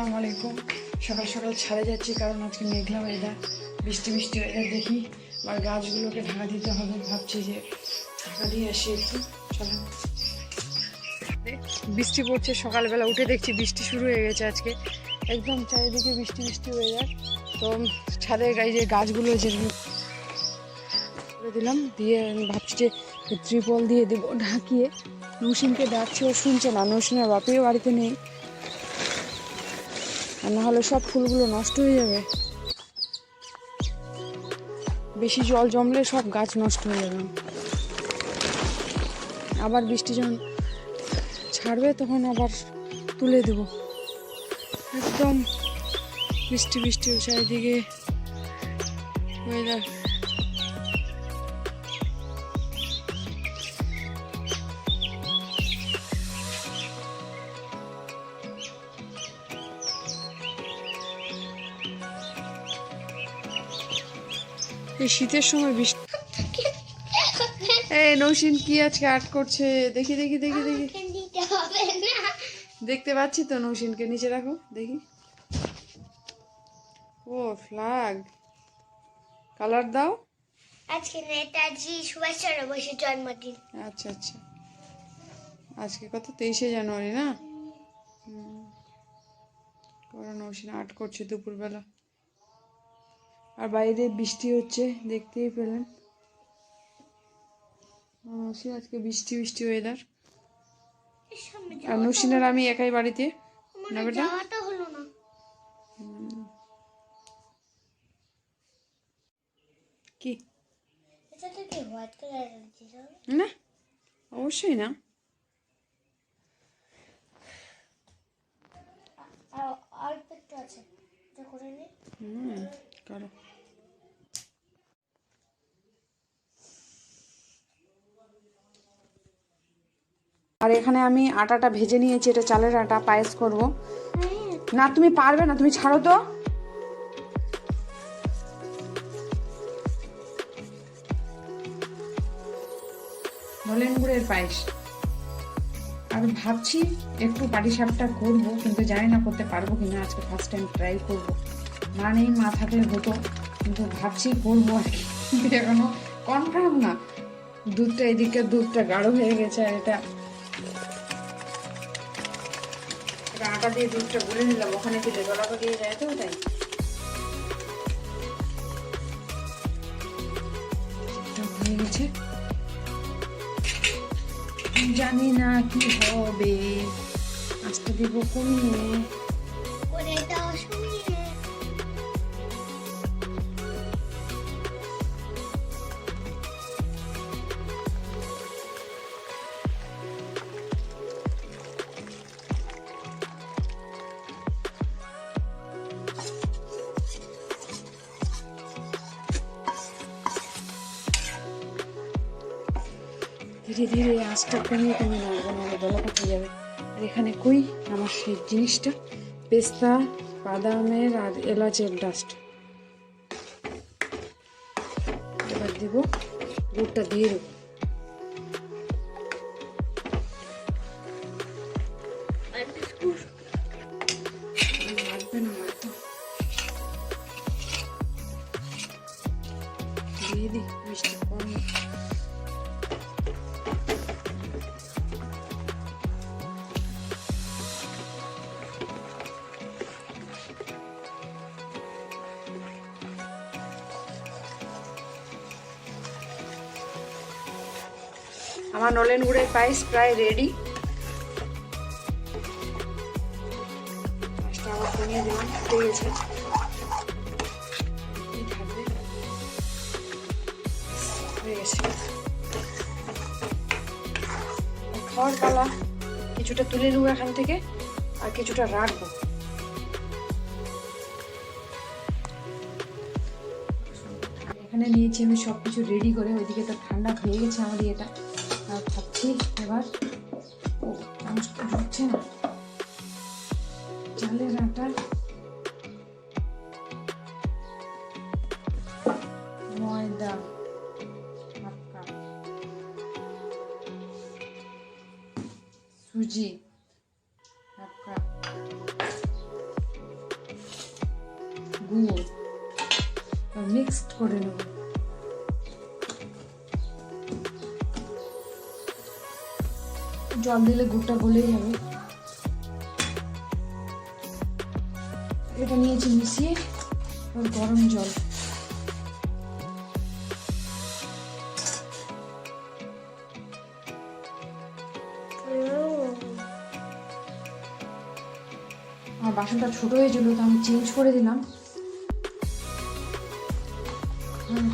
আসসালামু আলাইকুম। সকাল সকাল ছাড়ে যাচ্ছি কারণ আজকে মেঘলা ওয়েদার বৃষ্টি বৃষ্টি ওয়েদার দেখি। আর গাছগুলোকে ঢাকা দিতে হবে। ভাবছি যে ঢাকা দিয়ে আসি একটু। চলেন বৃষ্টি পড়ছে সকালবেলা। উঠে দেখছি বৃষ্টি শুরু হয়ে গেছে আজকে। একদম চারিদিকে বৃষ্টি বৃষ্টি ওয়েদার তো ছাদের গায়ে যে গাছগুলো যেগুলো করে দিলাম, দিয়ে আমি ভাবছি যে ত্রিপল দিয়ে দেবো। ঢাকিয়ে। নৌসিনকে ডাকছি। ও শুনছে না। নৌসিনের বাপেও বাড়িতে নেই। আর না হলে সব ফুলগুলো নষ্ট হয়ে যাবে। বেশি জল জমলে সব গাছ নষ্ট হয়ে যাবে। আবার বৃষ্টি যখন ছাড়বে তখন আবার তুলে দেব। একদম বৃষ্টি বৃষ্টি চারিদিকে। ওয়েদার এই শীতের সময় বৃষ্টি এই নৌসিন কি আজকে আর্ট করছে? দেখি দেখি দেখি দেখি। দেখতে পাচ্ছি তো নৌসিনকে নিচে রাখো দেখি। ও ফ্ল্যাগ কালার দাও। আজকে নেতাজি সুভাষচন্দ্র বসুর জন্মদিন। আচ্ছা আচ্ছা। আজকে কত? তেইশে জানুয়ারি না? নৌসিন আর্ট করছে দুপুরবেলা। আর বাইরে বৃষ্টি হচ্ছে দেখতেই পেলেন। আজকে বৃষ্টি বৃষ্টি ওয়েদার আর নৌসিনের আমি একাই বাড়িতে না বেটা? কি? না অবশ্যই না। অল্প একটু আছে হুম করো। আর এখানে আমি আটাটা ভেজে নিয়েছি, এটা চালের আটা, পায়েস করব। না, তুমি পারবে না, তুমি ছাড়ো তো। নলেন গুড়ের পায়েস। আর ভাবছি একটু পাটিসাপটা করব, কিন্তু জানি না করতে পারব কিনা, আজকে ফার্স্ট টাইম ট্রাই করব। মা নেই, মা থাকলে হতো, কিন্তু ভাবছি করব আর কি। এখনও কনফার্ম না। দুধটা এদিকে, দুধটা গাঢ় হয়ে গেছে, আর এটা আটা দিয়ে দুধটা গুলে নিলাম, ওখানে দিলে গলাটা দিয়ে যায় তো, তাই। জানি না কি হবে। আজকে দেবো কমিয়ে ধীরে ধীরে আঁচটা কমিয়ে কমিয়ে নাড়বো, নাহলে দলা পাকিয়ে যাবে। আর এখানে কই? আমার সেই জিনিসটা। পেস্তা, বাদামের আর এলাচের ডাস্ট এবার দিব গুড়টা দিয়ে দেবো। আমার নলেন গুড়ের পায়েস প্রায় রেডি আবার কমিয়ে দিলাম হয়ে গেছে। খাওয়ার কিছুটা তুলে নেব এখান থেকে, আর কিছুটা রাখব। এখানে নিয়েছি আমি সব কিছু রেডি করে, ওইদিকে তো ঠান্ডা হয়ে গেছে আমার এটা ভাবছি এবার ও চামচটা ঢুকছে না। চালের আটা। ময়দা। সুজি। হাফ কাপ মিক্সড করে নেব। জল দিলে গুড়টা গলেই যাবে। এটা নিয়েছি মিশিয়ে গরম জল। আমার বাসনটা ছোট হয়েছিল তো আমি চেঞ্জ করে দিলাম।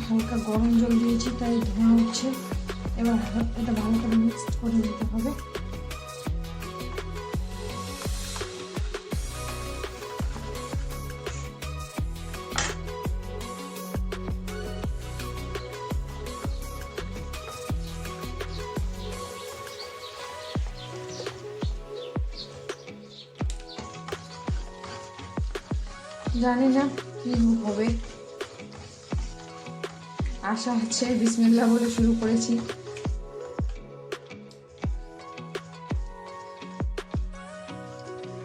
হালকা গরম জল দিয়েছি, তাই ধোঁয়া হচ্ছে। এবার এটা ভালো করে মিক্সড করে নিতে হবে। জানি না কি হবে। আশা হচ্ছে বিসমিল্লা বলে শুরু করেছি।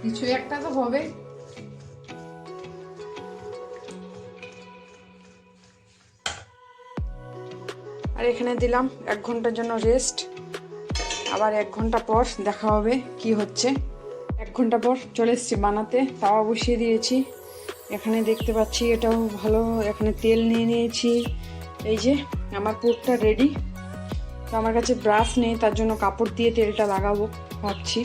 কিছু একটা তো হবে। আর এখানে দিলাম এক ঘণ্টার জন্য রেস্ট আবার এক ঘণ্টা পর দেখা হবে কি হচ্ছে। এক ঘণ্টা পর চলে এসেছি বানাতে, তাওয়া বসিয়ে দিয়েছি। এখানে দেখতে পাচ্ছি এটাও ভালো, এখানে তেল নিয়ে নিয়েছি। এই যে, আমার পুরটা রেডি তো আমার কাছে ব্রাশ নেই, তার জন্য কাপড় দিয়ে তেলটা লাগাবো, ভাবছি।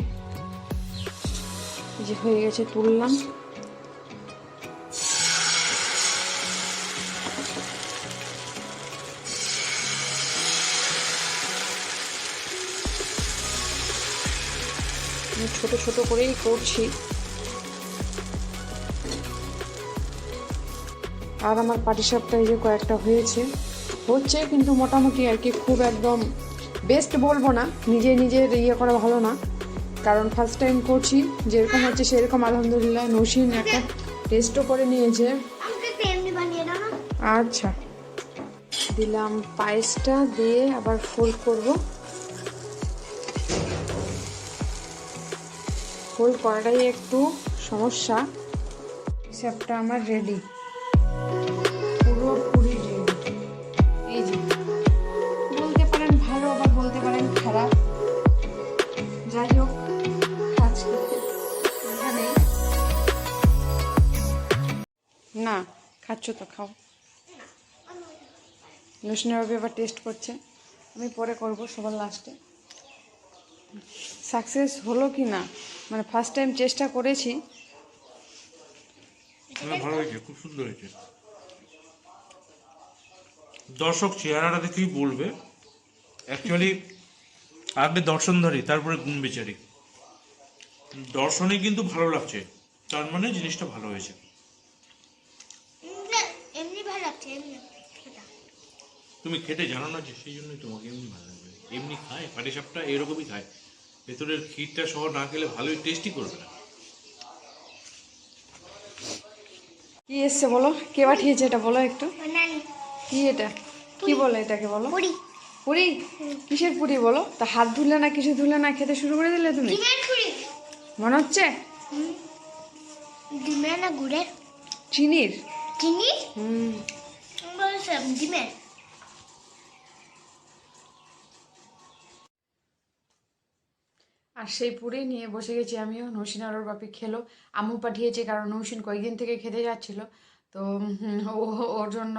যে হয়ে গেছে, তুললাম। ছোট ছোট করেই করছি। আর আমার পাটিসাপটা এই যে কয়েকটা হয়েছে। হচ্ছে কিন্তু মোটামুটি আর কি খুব একদম বেস্ট বলব না নিজে নিজের ইয়ে করা ভালো না। কারণ ফার্স্ট টাইম করছি যেরকম হচ্ছে সেরকম আলহামদুলিল্লাহ নসিন একটা টেস্টও করে নিয়েছে। আচ্ছা। দিলাম পায়েসটা দিয়ে আবার ফোল্ড করব। ফোল্ড করাটাই একটু সমস্যা। হিসাবটা আমার রেডি পুরোপুরি রেডি এই যে বলতে পারেন ভালো আবার বলতে পারেন খারাপ। যাই হোক আজকে এখানেই না খাচ্ছ তো খাও। লুসনাবাবু এবার টেস্ট করছে। আমি পরে করব সবার লাস্টে সাকসেস হলো কি না? মানে ফার্স্ট টাইম চেষ্টা করেছি। ভালো হয়েছে খুব সুন্দর হয়েছে। দর্শক চেহারাটা দেখেই বলবে। অ্যাকচুয়ালি আগে দর্শনধারী তারপরে গুণ বিচারি। দর্শনে কিন্তু ভালো লাগছে তার মানে জিনিসটা ভালো হয়েছে। না, এমনি ভালো লাগছে এমনি এটা। তুমি খেতে জানো না যে সেই জন্যই তোমাকে এমনি ভালো লাগবে। এমনি খায় পাটিসাপটা এরকমই খায়। ভেতরের ক্ষীরটা সহ না খেলে ভালোই টেস্টি করবে না। কি এসছে বলো? কে পাঠিয়েছে এটা বলো একটু? কি এটা? কি বলে এটাকে বলো? পুরি। পুরি? কিসের পুরি বলো? তা হাত ধুলে না কিছু ধুলে না খেতে শুরু করে দিলে তুমি? মনে হচ্ছে? ডিমের না গুড়ের? চিনির? চিনি? হুম। ডিমের। আর সেই পুরি নিয়ে বসে গেছি আমিও নৌসিন আর ওর বাপি খেলো। আম্মু পাঠিয়েছে কারণ নৌসিন কয়েকদিন থেকে খেতে যাচ্ছিল। তো ওর জন্য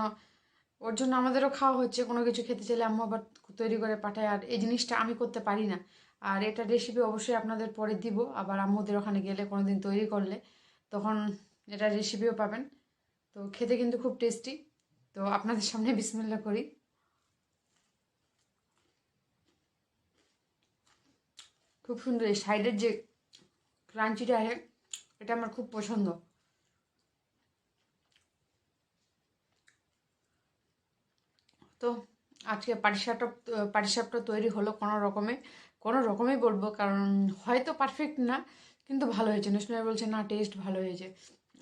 ওর জন্য আমাদেরও খাওয়া হচ্ছে, কোনো কিছু খেতে চাইলে আম্মু আবার তৈরি করে পাঠায়। আর এই জিনিসটা আমি করতে পারি না। আর এটা রেসিপি অবশ্যই আপনাদের পরে দিব। আবার আম্মুদের ওখানে গেলে কোনো দিন তৈরি করলে তখন এটা রেসিপিও পাবেন। তো খেতে কিন্তু খুব টেস্টি তো আপনাদের সামনে বিসমিল্লা করি। খুব সুন্দর এই সাইডের যে ক্রাঞ্চিটা আছে, এটা আমার খুব পছন্দ। তো আজকে পাটিসাপটা পাটিসাপটা তৈরি হলো কোনো রকমে। কোনো রকমেই বলব, কারণ হয়তো পারফেক্ট না, কিন্তু ভালো হয়েছে। নুসনাই বলছে, না টেস্ট ভালো হয়েছে।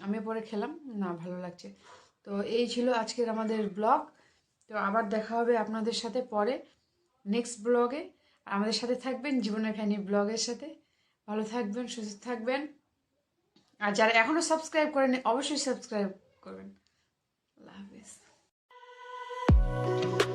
আমি পরে খেলাম, না, ভালো লাগছে। তো এই ছিল আজকের আমাদের ব্লগ তো আবার দেখা হবে আপনাদের সাথে পরে নেক্সট ব্লগে আমাদের সাথে থাকবেন জীবনের খানি ব্লগের সাথে। ভালো থাকবেন, সুস্থ থাকবেন। আর যারা এখনও সাবস্ক্রাইব করেনি অবশ্যই সাবস্ক্রাইব করবেন। you